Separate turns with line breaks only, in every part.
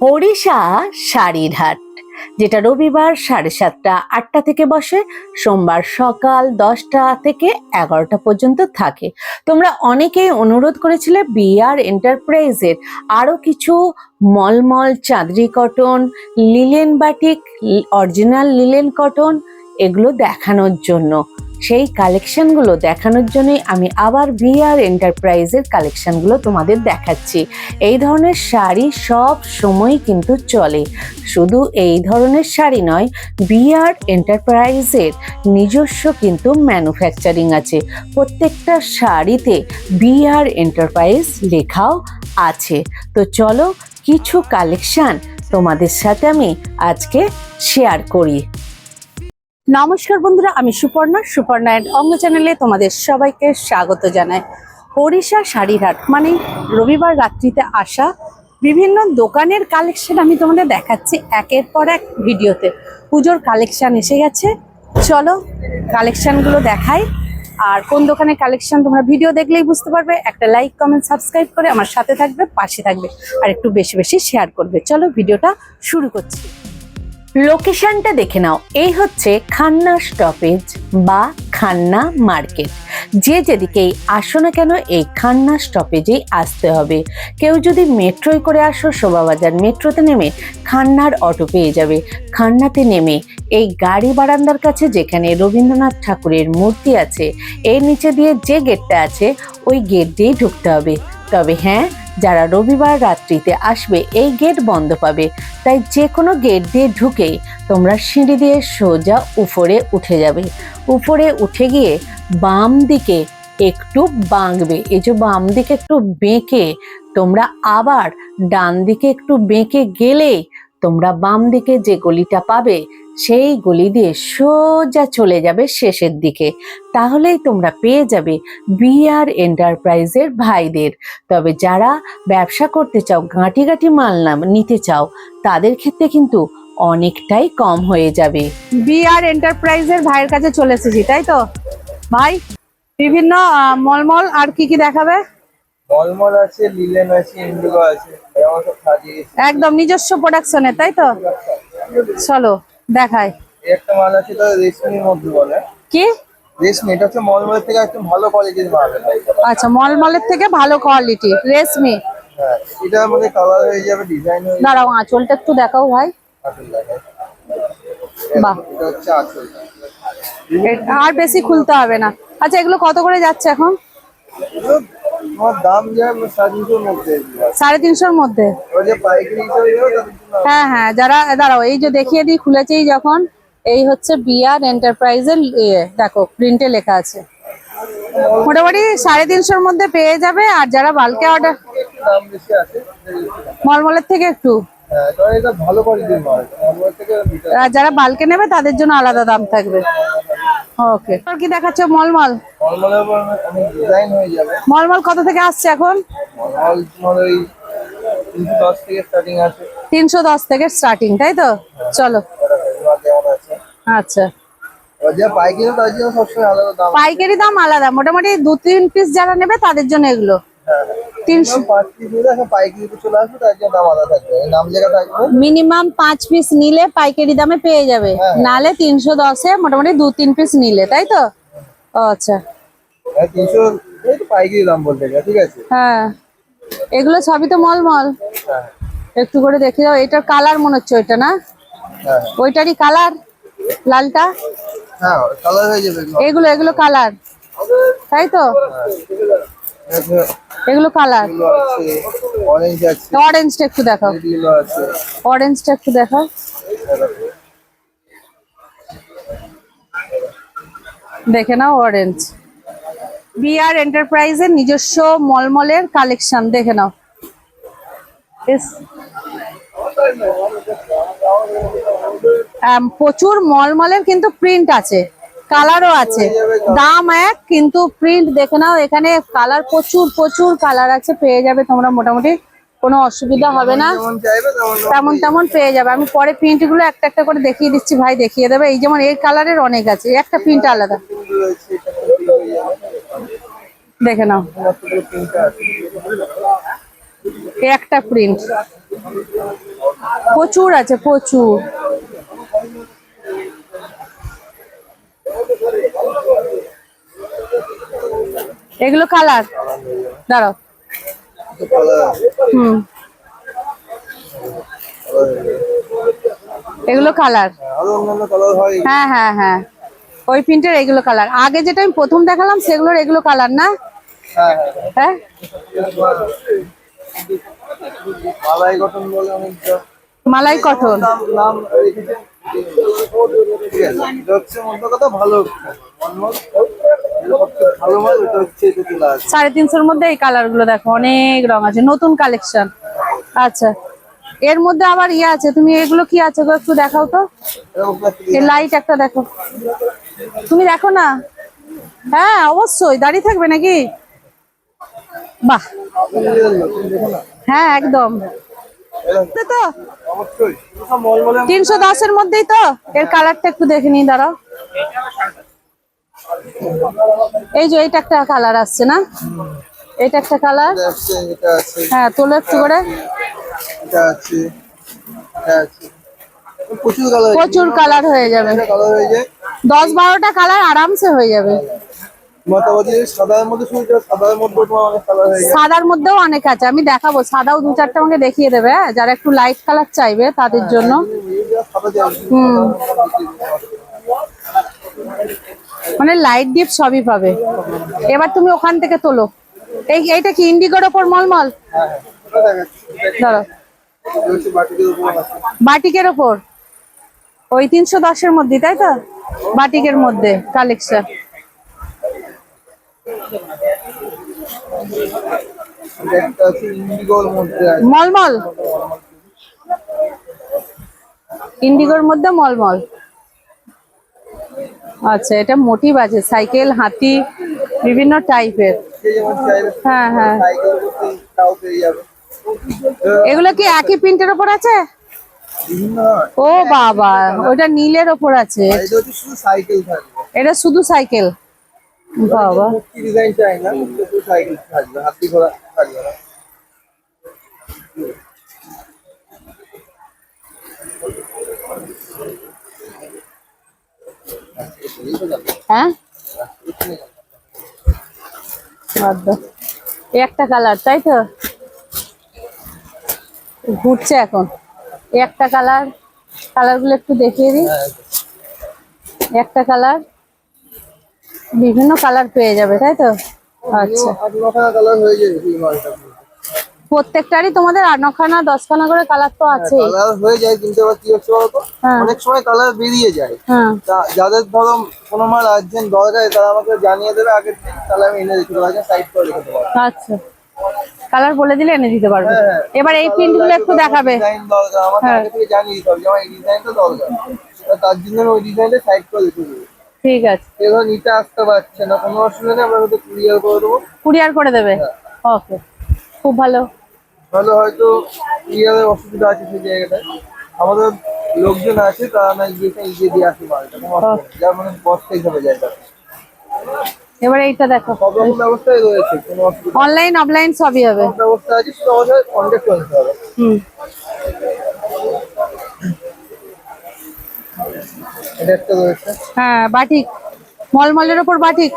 হরিষা শাড়ির হাট যেটা রবিবার সাড়ে সাতটা, আটটা থেকে বসে, সোমবার সকাল দশটা থেকে এগারোটা পর্যন্ত থাকে। তোমরা অনেকেই অনুরোধ করেছিলে বিআর এন্টারপ্রাইজের আরও কিছু মলমল Chanderi cotton, linen batik, original linen cotton এগুলো দেখানোর জন্য। সেই কালেকশনগুলো দেখানোর জন্যই আমি আবার বিআর এন্টারপ্রাইজের কালেকশনগুলো তোমাদের দেখাচ্ছি। এই ধরনের শাড়ি সব সময় কিন্তু চলে। শুধু এই ধরনের শাড়ি নয় বিআর এন্টারপ্রাইজের নিজস্ব কিন্তু ম্যানুফ্যাকচারিং আছে। প্রত্যেকটা শাড়িতে বিআর এন্টারপ্রাইজ লেখাও আছে। তো চলো কিছু কালেকশান তোমাদের সাথে আমি আজকে শেয়ার করি। নমস্কার বন্ধুরা, আমি সুপর্ণা। সুপর্ণা অ্যান্ড অঙ্গ চ্যানেলে তোমাদের সবাইকে স্বাগত জানাই। হরিষা শাড়ির হাট মানে রবিবার রাত্রিতে আসা বিভিন্ন দোকানের কালেকশন আমি তোমাদের দেখাচ্ছি একের পর এক ভিডিওতে। পুজোর কালেকশন এসে গেছে। চলো কালেকশনগুলো দেখাই। আর কোন দোকানের কালেকশন তোমরা ভিডিও দেখলেই বুঝতে পারবে। একটা লাইক কমেন্ট সাবস্ক্রাইব করে আমার সাথে থাকবে, পাশে থাকবে। আর একটু বেশি বেশি শেয়ার করবে। চলো ভিডিওটা শুরু করছি। লোকেশনটা দেখে নাও। এই হচ্ছে খান্না স্টপেজ বা খান্না মার্কেট যে যেদিকেই আসো না কেন, এই খান্না স্টপেজেই আসতে হবে। কেউ যদি মেট্রোয় করে আসো, শোভাবাজার মেট্রোতে নেমে খান্নার অটো পেয়ে যাবে। খান্নাতে নেমে এই গাড়ি বারান্দার কাছে যেখানে রবীন্দ্রনাথ ঠাকুরের মূর্তি আছে, এর নিচে দিয়ে যে গেটটা আছে, ওই গেট দিয়েই ঢুকতে হবে। তবে হ্যাঁ যারা রবিবার রাত্রিতে আসবে, এই গেট বন্ধ পাবে। তাই যে কোনো গেট দিয়ে ঢুকেই তোমরা সিঁড়ি দিয়ে সোজা উপরে উঠে যাবে। উপরে উঠে গিয়ে বাম দিকে একটু বাঁকবে। এই যে বাম দিকে একটু বেঁকে তোমরা আবার ডান দিকে একটু বেঁকে গেলেই তোমরা বাম দিকে যে গলিটা পাবে সেই গলি দিয়ে সোজা চলে যাবে শেষের দিকে। তাহলেই তোমরা পেয়ে যাবে বিআর এন্টারপ্রাইজের ভাইদের। তবে যারা ব্যবসা করতে চাও গাঁটি গাঁটি মাল নাম নিতে চাও তাদের ক্ষেত্রে কিন্তু অনেকটাই কম হয়ে যাবে। বিআর এন্টারপ্রাইজের ভাইয়ের কাছে চলে এসেছি তাই তো? ভাই বিভিন্ন মলমল আর কি কি দেখাবে?
মলমল আছে লিলেন আছে ইন্ডিগো আছে
একদম নিজস্ব প্রোডাকশনে তাই তো? চলো। দেখাই
একটা মাল আছে তো রেশমির মধ্যে বলে।
কি?
রেশমি এটা হচ্ছে মলমলের থেকে একটু ভালো কোয়ালিটির মাল
আচ্ছা মলমলের থেকে ভালো কোয়ালিটি রেশমি
হ্যাঁ এটার মধ্যে কালার হয়ে যাবে ডিজাইন হয়ে
দাঁড়াও আঁচলটা একটু দেখাও ভাই। বাহ।
এটা হচ্ছে আসল
আর বেশি খুলতে হবে না। আচ্ছা এগুলো কত করে যাচ্ছে এখন?
দাম সাড়ে তিনশোর মধ্যে
হ্যাঁ হ্যাঁ যারা দাঁড়াও এই যে দেখিয়ে দিই যখন এই হচ্ছে বিআর এন্টারপ্রাইজের ইয়ে দেখো প্রিন্টে লেখা আছে। মোটামুটি সাড়ে তিনশোর মধ্যে পেয়ে যাবে আর যারা বালকে অর্ডার মলমলের থেকে একটু।
হ্যাঁ
যারা বালকে নেবে তাদের জন্য আলাদা দাম থাকবে। ওকে কি দেখাচ্ছে মলমল?
হয়ে
মলমল কত থেকে আসছে এখন?
তিনশো দশ থেকে স্টার্টিং
তাই তো? চলো।
কেমন আছে
আচ্ছা
পাইকারি দাম।
আলাদা। মোটামুটি দু তিন পিস যারা নেবে তাদের জন্য এগুলো।
হ্যাঁ।
তিনশো মিনিমাম পাঁচ পিস নিলে পাইকারি দামে পেয়ে যাবে।
হ্যাঁ।
নালে তিনশো দশে মোটামুটি দু তিন পিস নিলে তাই তো? আচ্ছা।
হ্যাঁ
হ্যাঁ। এগুলো সবই তো মলমল।
হ্যাঁ।
একটু করে দেখে দাও এটার কালার মনে হচ্ছে ওইটা না?
হ্যাঁ।
ওইটারই কালার? লালটা?
হ্যাঁ হয়ে এগুলো।
এগুলো কালার। তাই তো?
হ্যাঁ।
এগুলো কালার
অরেঞ্জ আছে
অরেঞ্জটা একটু দেখাও। অরেঞ্জটা একটু দেখাও। দেখে নাও অরেঞ্জ বিআর এন্টারপ্রাইজের নিজস্ব মলমলের কালেকশন দেখে নাও। আম, প্রচুর মলমলের কিন্তু প্রিন্ট আছে। কালারও আছে। দাম এক কিন্তু প্রিন্ট দেখে নাও এখানে কালার প্রচুর প্রচুর কালার আছে পেয়ে যাবে তোমরা মোটামুটি কোনো অসুবিধা হবে না।
তেমন
তেমন পেয়ে যাবে। আমি পরে প্রিন্টগুলো একটা একটা করে দেখিয়ে দিচ্ছি ভাই দেখিয়ে দেবে। এই যেমন এই কালারের অনেক আছে একটা প্রিন্ট আলাদা। দেখে নাও। একটা প্রিন্ট প্রচুর আছে প্রচুর। এগুলো কালার। দাঁড়াও। হুম। এগুলো কালার।
হয়
হ্যাঁ হ্যাঁ। ওই প্রিন্টের এগুলো কালার। আগে যেটা আমি প্রথম দেখালাম সেগুলোর এগুলো কালার না?
হ্যাঁ। মালাই
মালাই কটন
ঠিক আছে এটা হচ্ছে মধ্যে কথা ভালো মনমল এটা সবচেয়ে ভালো মাল এটা হচ্ছে এটা চলে আসে।
সাড়ে তিনশোর মধ্যে এই কালারগুলো দেখো অনেক রং আছে নতুন কালেকশন। আচ্ছা এর মধ্যে আবার ইয়ে আছে তুমি এগুলো কি আছে গো একটু দেখাও তো? এই লাইট একটা দেখো। তুমি দেখো না? হ্যাঁ অবশ্যই দাঁড়িয়ে থাকবে নাকি? বাহ। হ্যাঁ একদম। তো তিনশো দশের মধ্যেই তো। এর কালারটা একটু দেখে নিই দাঁড়াও। এই যে এইটা একটা কালার আসছে না? এটা একটা কালার হ্যাঁ তোলো একটু করে।
প্রচুর কালার
হয়ে যাবে। দশ বারোটা কালার আরামসে হয়ে যাবে।
সাদার হয়ে
মধ্যেও অনেক আছে আমি দেখাবো। সাদাও দু চারটে আমাকে দেখিয়ে দেবে হ্যাঁ? যারা একটু লাইট কালার চাইবে তাদের জন্য।
সাদা
হুম। মানে লাইট ডিপ সবই পাবে। এবার তুমি ওখান থেকে তোলো। এই এইটা কি ইন্ডিগোর ওপর মলমল?
হ্যাঁ হ্যাঁ।
ধরো
বাটিকের
বাটিকের ওপর? ওই তিনশো দশের মধ্যে তাই তো? বাটিকের মধ্যে কালেকশন
এটা একটা আছে ইন্ডিগোর মধ্যে আছে
মলমল। ইন্ডিগোর মধ্যে মলমল। আচ্ছা এটা মোটিভ আছে সাইকেল হাতি বিভিন্ন টাইপের। হ্যাঁ হ্যাঁ। এগুলো কি একই প্রিন্টের ওপর আছে? ও বাবা ওটা নীলের ওপর আছে।
এটা শুধু সাইকেল থাকবে
এটা শুধু সাইকেল বাবা।
কি ডিজাইন চাই না? শুধু সাইকেল থাকবে হাতি ঘোড়া থাকবে না
হ্যাঁ। একটা কালার তাই তো? ঘুরছে এখন। একটা কালার কালারগুলো একটু দেখিয়ে দিই। একটা কালার বিভিন্ন কালার পেয়ে যাবে তাই তো? আচ্ছা।
হয়ে
প্রত্যেকটারই তোমাদের আট নখানা দশখানা করে কালার তো আছেই।
কালার হয়ে যায় কিন্তু এবার কি হচ্ছে বলতো?
হ্যাঁ।
অনেক সময় কালার বেরিয়ে যায়।
হ্যাঁ।
যাদের ধরো কোনো মাল আর্জেন্ট দরকার তারা আমাকে জানিয়ে দেবে আগের দিন তাহলে আমি এনে দিতে পারব সাইড করে দেবো।
আচ্ছা। কালার বলে দিলে এনে দিতে পারবে।
হ্যাঁ, হ্যাঁ।
এবার এই প্রিন্টগুলো একটু দেখাবে। হ্যাঁ।
জানিয়ে দিতে দরকার। তার জন্য ওই ডিজাইনটা সাইড করে দেবো।
ঠিক আছে।
এবার নিতে আসতে পারছে না। কোনো অসুবিধা নেই আমরা ক্লিয়ার করে দেবো।
কুরিয়ার করে দেবে? ওকে খুব ভালো।
তাহলে হয়তো ক্লিয়ারের অসুবিধা আছে সেই জায়গাটায়। আমাদের লোকজন আছে তারা না গিয়ে এগিয়ে দিয়ে আসে মালটা কোনো যার মানে বস্তা হিসাবে তারা।
এবার এইটা দেখো।
সব রকম ব্যবস্থাই রয়েছে কোনো অসুবিধা
অনলাইন অফলাইন সবই হবে।
ব্যবস্থা আছে আমাদের কন্ট্যাক্ট করতে হবে।
হুম।
এটা একটা রয়েছে?
হ্যাঁ বাটিক। মলমলের ওপর বাটিক।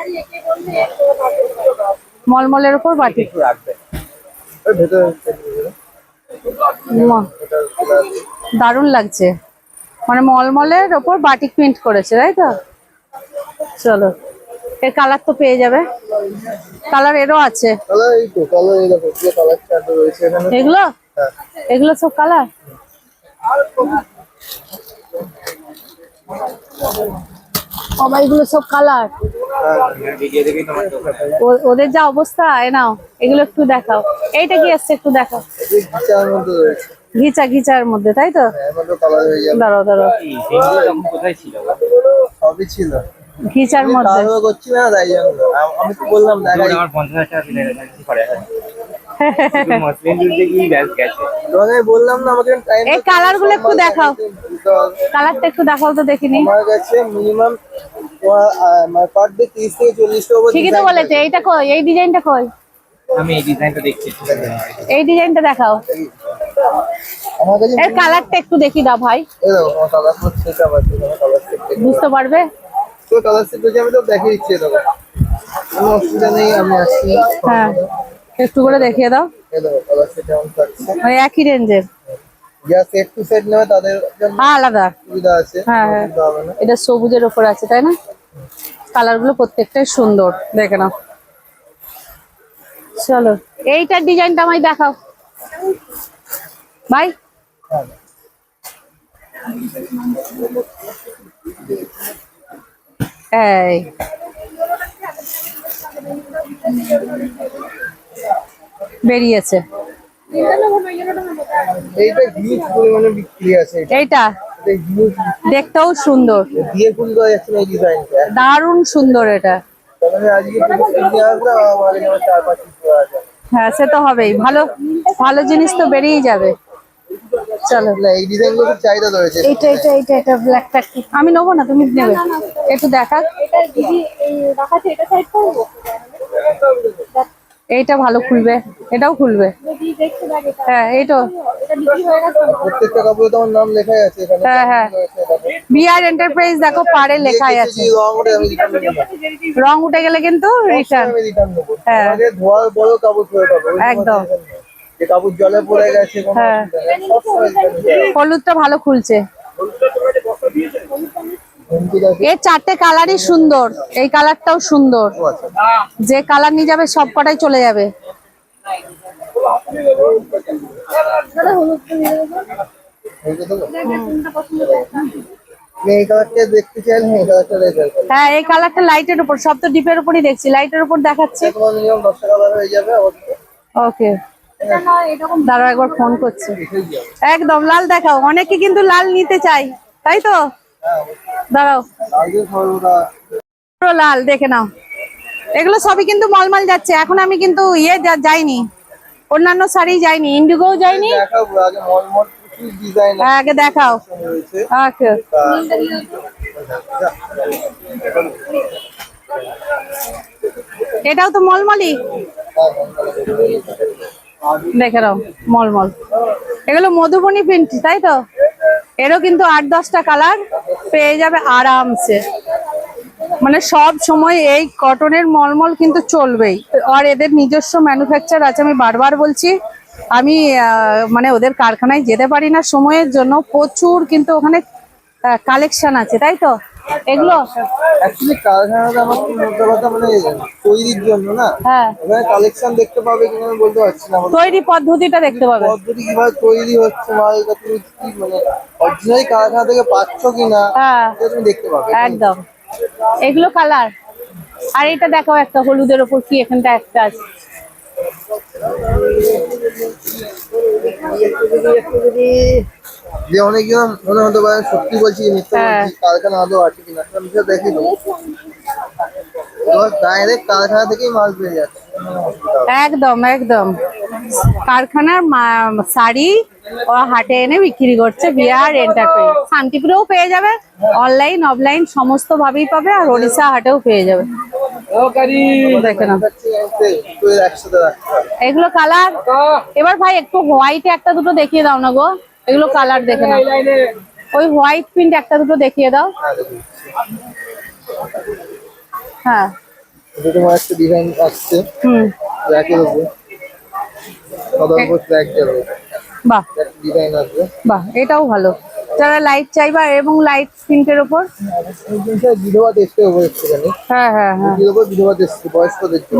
মলমলের ওপর বাটিক।
রাখবে। ওই ভেতরে
দারুণ লাগছে। মানে মলমলের ওপর বাটিক প্রিন্ট করেছে তাই তো? চলো এর কালার তো পেয়ে যাবে। কালার এরও আছে। এগুলো?
হ্যাঁ।
এগুলো সব কালার? বাবা এগুলো সব কালার। ওদের যা অবস্থা এ নাও এগুলো একটু দেখাও। এইটা কি আসছে একটু দেখাও। ঘিচা ঘিচার মধ্যে তাই তো?
হ্যাঁ এর মধ্যে কালার হয়ে যাবে
দাঁড়াও দাঁড়াও
সবই ছিল
ঘিচার মধ্যে
আমি তো বললাম বললাম না আমাকে টাইম
এই কালারগুলো একটু দেখাও। কালারটা একটু দেখাও তো দেখিনি
আমার কাছে মিনিমাম মানে পার ডে থেকে
ঠিকই তো বলেছে। এইটা কই? এই ডিজাইনটা কই?
আমি এই ডিজাইনটা দেখছি
এই ডিজাইনটা দেখাও।
আমার কাছে
এর কালারটা একটু দেখি দাও ভাই।
এই দেখো আমার কালার সেট আছে কালার সেট
বুঝতে পারবে?
তো কালার সেট আমি তো দেখিয়ে দিচ্ছি দেখো। কোনো অসুবিধা নেই আমি আসছি।
হ্যাঁ। একটু করে দেখিয়ে দাও। ওই একই রেঞ্জের
যারা সেট টু নেবে তাদের
আলাদা।
সুবিধা আছে
হ্যাঁ, হ্যাঁ। এটা সবুজের ওপর আছে তাই না? কালারগুলো প্রত্যেকটাই সুন্দর দেখে নাও। চলো এইটার ডিজাইনটা আমায় দেখাও। ভাই?
হ্যাঁ।
এই। বেরিয়েছে।
এইটা হিউজ পরিমাণে বিক্রি আছে। এটা
এইটা
এটা হিউজ
দেখতেও সুন্দর। দারুণ সুন্দর এটা। হ্যাঁ সে তো হবেই। ভালো ভালো জিনিস তো বেরিয়ে যাবে। চলো।
না এই ডিজাইনগুলো চাহিদা রয়েছে।
এইটা এটা এটা এটা ব্ল্যাকটা আমি নেব না তুমি নেবে। একটু দেখা। এইটা ভালো খুলবে এটাও খুলবে হ্যাঁ এইটো
প্রত্যেকটা কাপড়ে তো নাম লেখাই আছে এখানে
হ্যাঁ, হ্যাঁ। বিআর এন্টারপ্রাইজ দেখো পারে লেখাই আছে
রং
উঠে গেলে কিন্তু রিটার্ন হ্যাঁ।
ধোয়ার পরেও কাপড় ধুয়ে পাবো
একদম।
কোনো tension নেই। যে কাপড় জলে পড়ে গেছে
হ্যাঁ। হলুদটা ভালো খুলছে এর চারটে কালারই সুন্দর। এই কালারটাও সুন্দর। যে কালার নিয়ে যাবে সব কটাই চলে যাবে।
এইটা এই কালারটা দেখতে চাইলে এই
হ্যাঁ এই কালারটা লাইটের উপর সব তো ডিপের উপরই দেখছি। লাইটের উপর দেখাচ্ছে।
তোমার মিনিমাম দশটা কালার হয়ে যাবে অবশ্যই।
ওকে দাঁড়াও একবার ফোন করছি। একদম লাল দেখাও। অনেকে কিন্তু লাল নিতে চাই তাই তো? দাঁড়াও। লাল দেখে নাও। এগুলো সবই কিন্তু মলমল যাচ্ছে। এখন আমি কিন্তু ইয়ে যাইনি। অন্যান্য শাড়ি যাইনি। ইন্ডিগোও যাইনি। হ্যাঁ, আগে দেখাও। এটাও তো মলমলি দেখে নাও মলমল এগুলো মধুবনী প্রিন্ট তাই তো? এরও কিন্তু আট দশটা কালার পেয়ে যাবে আরামসে। মানে সব সময় এই কটনের মলমল কিন্তু চলবেই। আর এদের নিজস্ব ম্যানুফ্যাকচার আছে, আমি বারবার বলছি। আমি মানে ওদের কারখানায় যেতে পারি না, সময়ের জন্য প্রচুর কিন্তু ওখানে কালেকশন আছে, তাই তো? এগুলো?
অ্যাকচুয়ালি কারখানাটা আমার কি মোটা কথা মানে তৈরির জন্য না?
হ্যাঁ।
কালেকশন দেখতে পাবে কিনা আমি বলতে পারছি না।
তৈরি পদ্ধতিটা দেখতে পাবে।
পদ্ধতি কীভাবে তৈরি হচ্ছে মালটা তুমি কি মানে অরিজিনাল কারখানা থেকে পাচ্ছ কিনা
হ্যাঁ।
তুমি দেখতে পাবে।
একদম। এগুলো কালার আর এটা দেখাও একটা হলুদের ওপর কি এখানটা একটা আছে।
যে অনেকজন মনে হতে পারে সত্যি বলছি মিথ্যা
হ্যাঁ।
বলছি কারখানা আদৌ আছে কিনা আমি সেটা দেখি ডাইরেক্ট কারখানা থেকেই মাল পেয়ে যাচ্ছে।
একদম একদম। কারখানার শাড়ি ও হাটে এনে বিক্রি করছে বিহার এন্টারপ্রাইজ শান্তিপুরেও পেয়ে যাবে অনলাইন অফলাইন সমস্ত ভাবেই পাবে আর ওড়িশা হাটেও পেয়ে যাবে। এগুলো কালার এবার ভাই একটু হোয়াইটে একটা দুটো দেখিয়ে দাও না গো। এগুলো কালার দেখে নাও। ওই হোয়াইট প্রিন্ট একটা দুটো দেখিয়ে দাও।
হ্যাঁ, একটা ডিজাইন আসছে।
হুম।
ব্ল্যাকের উপর। সাদার ব্ল্যাক যাবে
বাহ।
ডিজাইন আসবে।
বাহ এটাও ভালো। যারা লাইট চাইবা এবং লাইট প্রিন্টের
দেখতে
হ্যাঁ হ্যাঁ হ্যাঁ।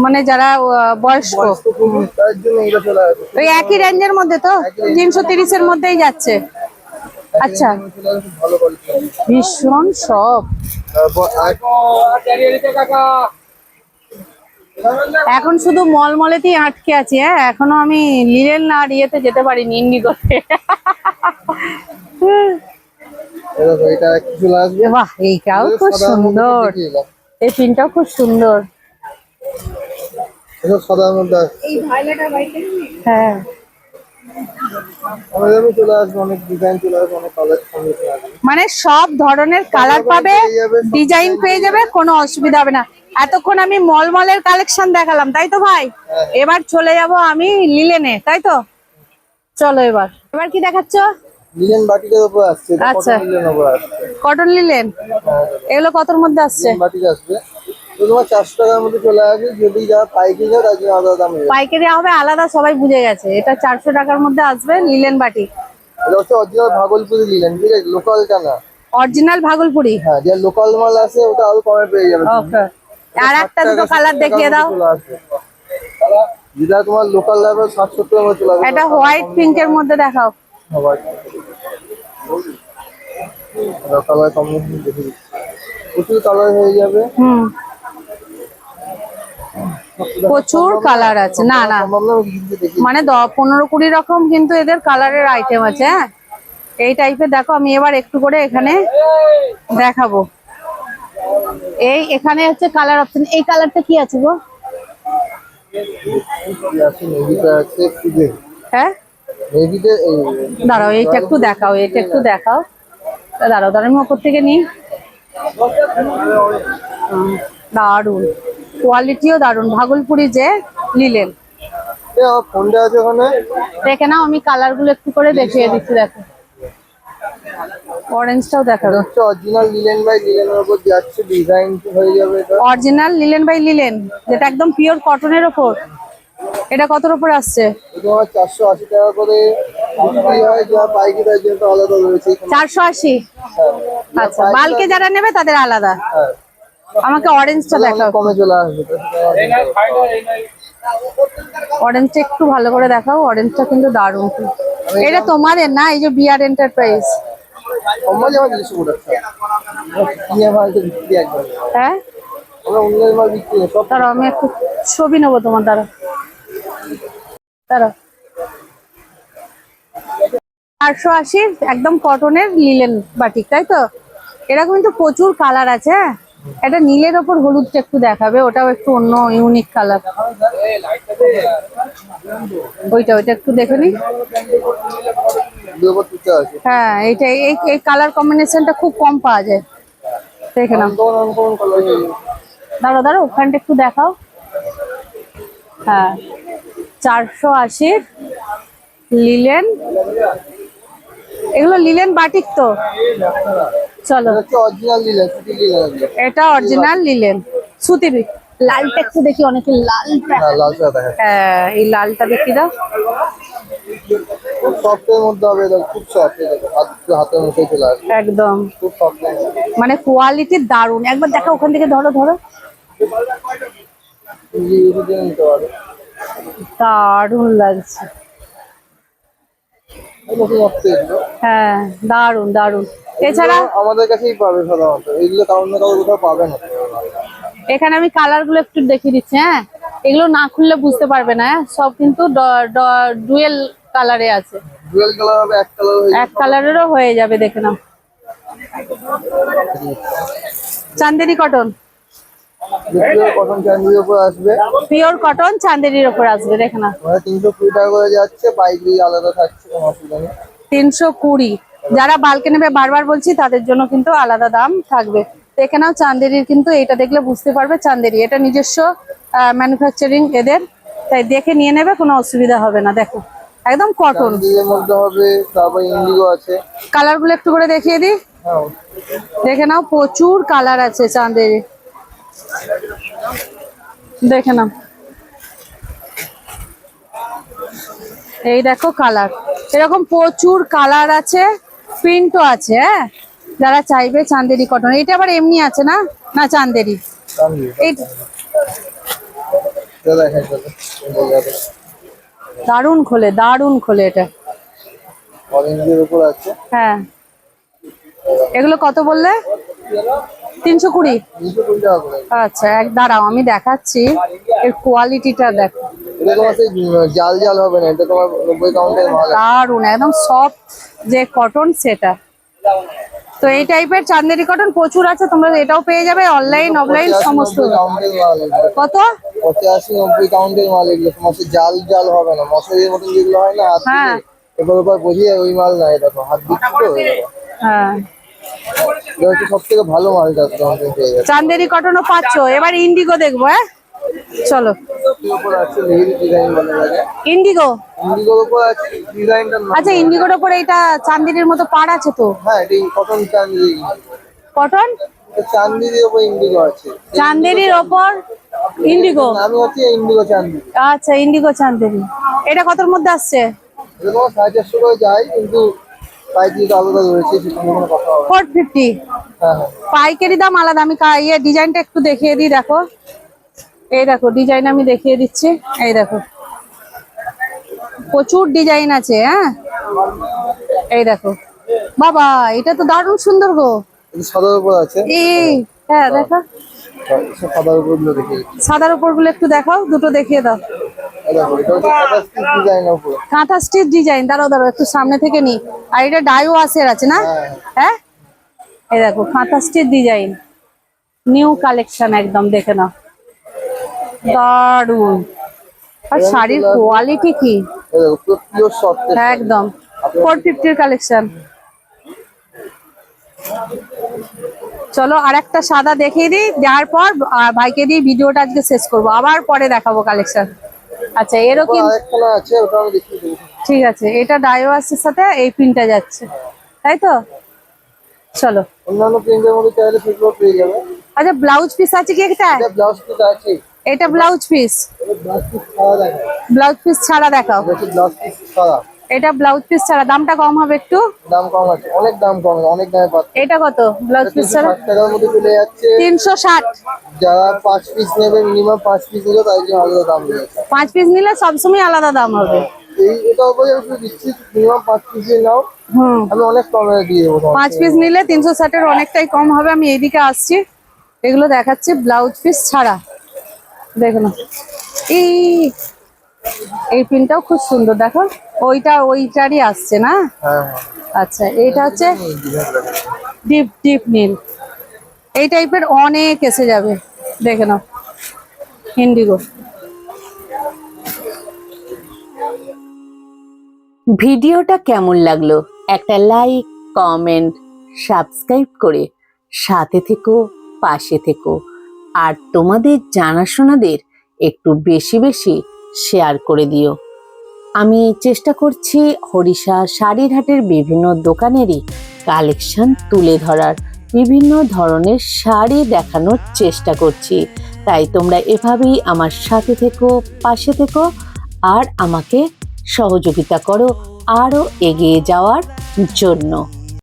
মানে যারা বয়স্ক। ওই একই রেঞ্জের মধ্যে তো? তিনশো তিরিশের মধ্যেই যাচ্ছে। আচ্ছা। ভীষণ সব। এখন শুধু মলমলেতেই আটকে আছি হ্যাঁ? এখনও আমি লিলেন আর ইয়েতে যেতে পারিনি
চলে আসবে?
বাহ এইটাও খুব সুন্দর। এই খুব হ্যাঁ। মানে সব ধরনের কালার পাবে ডিজাইন পেয়ে যাবে। কোনো অসুবিধা হবে না। এতক্ষণ আমি মলমলের কালেকশন দেখালাম তাই তো ভাই?
হ্যাঁ।
এবার চলে যাব আমি লিলেনে তাই তো? চলো এবার। এবার কি দেখাচ্ছ?
লিলেন বাটিকের উপর আসছে
আচ্ছা।
কটন লিলেন হ্যাঁ,
এগুলো কতর মধ্যে আসছে?
আসবে। তোমার চারশো টাকার মধ্যে চলে আসবে যদি যারা পাইকারি যায় তার জন্য আলাদা দাম
পাইকারি হবে আলাদা সবাই বুঝে গেছে। এটা চারশো টাকার মধ্যে আসবে লিলেন বাটি
এটা হচ্ছে অরিজিনাল ভাগলপুরি লিলেন ঠিক আছে? লোকালটা না।
অরিজিনাল ভাগলপুরি?
হ্যাঁ যে লোকাল মাল আছে ওটা আরও কমে পেয়ে যাবে।
ওকে আর একটা দুটো কালার দেখিয়ে দাও।
যেটা তোমার লোকাল লেভেল ষাট সত্তর মধ্যে চলে
এটা হোয়াইট পিঙ্কের মধ্যে দেখাও।
কালার কম্বিনেশন দেখে দিচ্ছি। প্রচুর কালার হয়ে যাবে।
হুম। প্রচুর কালার আছে। না না। মানে দ- পনেরো কুড়ি রকম কিন্তু এদের কালারের আইটেম আছে হ্যাঁ? এই টাইপের দেখো আমি এবার একটু করে এখানে দেখাবো। এই এখানে হচ্ছে কালার অপশন এই কালারটা কি আছে গো? হ্যাঁ? দাঁড়াও এইটা একটু দেখাও এটা একটু দেখাও। দাঁড়াও দাঁড়াও আমি ওপর থেকে নিই। দারুণ কোয়ালিটিও দারুণ ভাগলপুরি যে নিলেন।
ফোনটা আছে ওখানে।
দেখে নাও আমি কালারগুলো একটু করে দেখিয়ে দিচ্ছি দেখো। অরেঞ্জটাও দেখা
এটা হচ্ছে অরিজিনাল লিলেন বাই লিলেনের উপর যাচ্ছে ডিজাইন হয়ে যাবে এটা।
অরিজিনাল লিলেন বাই লিলেন যেটা একদম পিওর কটনের ওপর এটা কতর ওপর আসছে?
এটা আমার চারশো আশি টাকা করে বিক্রি হয় যা পাইকারি জন্য আলাদা রয়েছে। এখানে।
চারশো আশি?
হ্যাঁ।
আচ্ছা বালকে যারা নেবে তাদের আলাদা।
হ্যাঁ।
আমাকে অরেঞ্জটা দেখাও।
কমে চলে আসবে
অরেঞ্জটা একটু ভালো করে দেখাও অরেঞ্জটা কিন্তু দারুণ। এটা তোমাদের না? এই যে বিআর এন্টারপ্রাইজ হ্যাঁ? আমি একটু ছবি নেব তোমার দ্বারা দাঁড়াও। চারশো আশি একদম কটনের লিলেন বাটিক তাই তো? এরকম কিন্তু প্রচুর কালার আছে হ্যাঁ? এটা নীলের ওপর হলুদটা একটু দেখাবে, ওটাও একটু অন্য ইউনিক কালার ওইটা ওইটা একটু দেখে নি হ্যাঁ এইটা, এই এই কালার কম্বিনেশনটা খুব কম পাওয়া যায়। দেখে নাও। দাঁড়ো দাঁড়ো ওখানটা একটু দেখাও। হ্যাঁ চারশো আশির লিলেন এগুলো লিলেন বাটিক তো। চলো।
এটা অরিজিনাল লিলেন
সুতির লালটা একটু দেখি অনেকে লালটা
হ্যাঁ লাল
হ্যাঁ এই লালটা দেখি দাও। একদম। মানে কোয়ালিটি দারুণ একবার দেখো ওখান থেকে ধরো ধরো। দারুণ লাগছে
এই নতুন আসছে এগুলো
হ্যাঁ দারুণ দারুণ এছাড়া
আমাদের কাছেই পাবে সাধারণত। এগুলো কারণ না কারও কোথাও পাবে না।
এখানে আমি কালারগুলো একটু দেখিয়ে দিচ্ছি হ্যাঁ? এগুলো না খুললে বুঝতে পারবে না হ্যাঁ? সব কিন্তু ডুয়েল কালারে আছে।
ডুয়েল কালার হবে এক কালার
এক কালারেরও হয়ে যাবে দেখে নাও। চান্দেরি কটন
যাবে কটন চান্দির উপর আসবে
পিওর কটন চান্দেরির ওপর আসবে দেখে নাও।
তিনশো কুড়ি টাকা করে যাচ্ছে পাইকারি আলাদা থাকছে কোনো অসুবিধা নেই।
তিনশো কুড়ি। যারা বালকে নেবে বারবার বলছি তাদের জন্য কিন্তু আলাদা দাম থাকবে। দেখে নাও চান্দেরির কিন্তু এটা দেখলে বুঝতে পারবে চান্দেরি। এটা নিজস্ব ম্যানুফ্যাকচারিং এদের। তাই দেখে নিয়ে নেবে কোনো অসুবিধা হবে না দেখো। একদম কটন
চান্দির হবে তারপর ইন্ডিগো আছে।
কালারগুলো একটু করে দেখিয়ে দিই।
হ্যাঁ।
দেখে নাও প্রচুর কালার আছে চাঁদেরি দেখে নাও। এই দেখো কালার এরকম প্রচুর কালার আছে প্রিন্টও আছে হ্যাঁ? যারা চাইবে চান্দেরি কটন এটা আবার এমনি আছে না? না চান্দেরি? দারুণ খোলে দারুণ খোলে এটা। হ্যাঁ। এগুলো কত বললে? তিনশো কুড়ি? আচ্ছা এক দাঁড়াও আমি দেখাচ্ছি। এর কোয়ালিটিটা দেখো।
জাল জাল হবে না এটা তোমার নব্বই কাউন্টের।
দারুণ একদম সফট যে কটন সেটা। তো এই টাইপের চান্দেরি কটন প্রচুর আছে তোমরা এটাও পেয়ে যাবে অনলাইন অফলাইন সমস্ত।
নব্বই কাউন্টের
কত?
পঁচাশি নব্বই কাউন্টের মাল এগুলো তোমার জাল জাল হবে না। মশারির মতন যেগুলো হয় না
হ্যাঁ।
দিয়ে এবার ওপর বুঝিয়ে ওই মাল না এটা তো হাত দিচ্ছি
হ্যাঁ।
হচ্ছে সব থেকে ভালো মালটা পেয়ে যাবে
চান্দেরি কটনও পাচ্ছ এবার ইন্ডিগো দেখব হ্যাঁ? চলো।
উপর
ইন্ডিগো
ইন্ডিগোর উপর আছে ডিজাইনটার নাম।
আচ্ছা ইন্ডিগোর ওপরে এটা চান্দিনীর মতো পাড় আছে তো?
হ্যাঁ এটি কটন
কটন
উপর ইন্ডিগো আছে।
চান্দেরির ওপর ইন্ডিগো
আমি হচ্ছে ইন্ডিগো চান্দি
আচ্ছা ইন্ডিগো চান্দেরি। এটা কতর মধ্যে আসছে?
সাড়ে চারশো করে যায় কিন্তু প্রাইস আলাদা রয়েছে সেটা কোনো কথা হবে
ফোর ফিফটি
হ্যাঁ হ্যাঁ।
পাইকারি দাম আলাদা আমি ইয়ে ডিজাইনটা একটু দেখিয়ে দিই দেখো। এই দেখো ডিজাইন আমি দেখিয়ে দিচ্ছি। এই দেখো। প্রচুর ডিজাইন আছে হ্যাঁ? এই দেখো। বাবা এটা তো দারুণ সুন্দর গো।
সাদার উপর আছে।
এই হ্যাঁ দেখো।
সাদার উপরগুলো
সাদার উপরগুলো একটু দেখাও দুটো দেখিয়ে দাও। কাঁথা স্টিচ ডিজাইন দাঁড়াও দাঁড়াও একটু সামনে থেকে নি আর এটা ডাই ওয়াশের আছে না? হ্যাঁ এই দেখো কাঁথা স্টিচ ডিজাইন নিউ কালেকশন একদম দেখে নাও। দারুণ আর শাড়ির কোয়ালিটি কি? একদম। ফোর ফিফটির কালেকশন চলো আর একটা সাদা দেখিয়ে দিই দেওয়ার পর ভাইকে দিয়ে ভিডিওটা আজকে শেষ করব। আবার পরে দেখাবো কালেকশন আচ্ছা এরও কি
আছে ওটা আমি দেখিয়ে দেবো।
ঠিক আছে এটা ডাইওয়াসের সাথে এই পিনটা যাচ্ছে। তাই তো? চলো।
অন্যান্য প্রিন্টের মধ্যে চাইলে সেগুলো পেয়ে যাবে।
আচ্ছা ব্লাউজ পিস আছে কি একটা?
এটা ব্লাউজ পিস আছে।
এটা ব্লাউজ পিস
ব্লাউজ পিস ছাড়া দেখাও।
ব্লাউজ পিস ছাড়া দেখাও।
ব্লাউজ পিস ছাড়া।
এটা ব্লাউজ পিস ছাড়া দামটা কম হবে একটু?
দাম কম আছে অনেক দাম কম অনেক দামে পাচ্ছে।
এটা কত ব্লাউজ পিস ছাড়া?
ষাট টাকার মধ্যে চলে যাচ্ছে।
তিনশো ষাট।
যারা পাঁচ পিস নেবে মিনিমাম পাঁচ পিস নিলে তাই জন্য আলাদা দাম রয়েছে।
পাঁচ পিস নিলে সবসময় আলাদা দাম হবে।
এই এটা উপরে আমি একটু দিচ্ছি মিনিমাম পাঁচ পিস নাও।
হুম।
আমি অনেক কমে দিয়ে দেবো তোমাকে।
পাঁচ পিস নিলে তিনশো ষাটের অনেকটাই কম হবে আমি এইদিকে আসছি। এগুলো দেখাচ্ছি ব্লাউজ পিস ছাড়া। দেখো না। এই এই পিনটাও খুব সুন্দর দেখো। ওইটা ওইটারই আসছে না?
হ্যাঁ।
আচ্ছা এইটা হচ্ছে। ডিপ ডিপ নীল। এই টাইপের অনেক এসে যাবে দেখে নাও। ইন্ডিগো
ভিডিওটা কেমন লাগল? একটা লাইক কমেন্ট সাবস্ক্রাইব করে সাথে থেকো পাশে থেকো। আর তোমাদের জানাশোনাদের একটু বেশি বেশি শেয়ার করে দিও। আমি চেষ্টা করছি হরিষা শাড়ির হাটের বিভিন্ন দোকানেরই কালেকশন তুলে ধরার। বিভিন্ন ধরনের শাড়ি দেখানোর চেষ্টা করছি। তাই তোমরা এভাবেই আমার সাথে থেকো, পাশে থেকো, আর আমাকে সহযোগিতা করো আরও এগিয়ে যাওয়ার জন্য।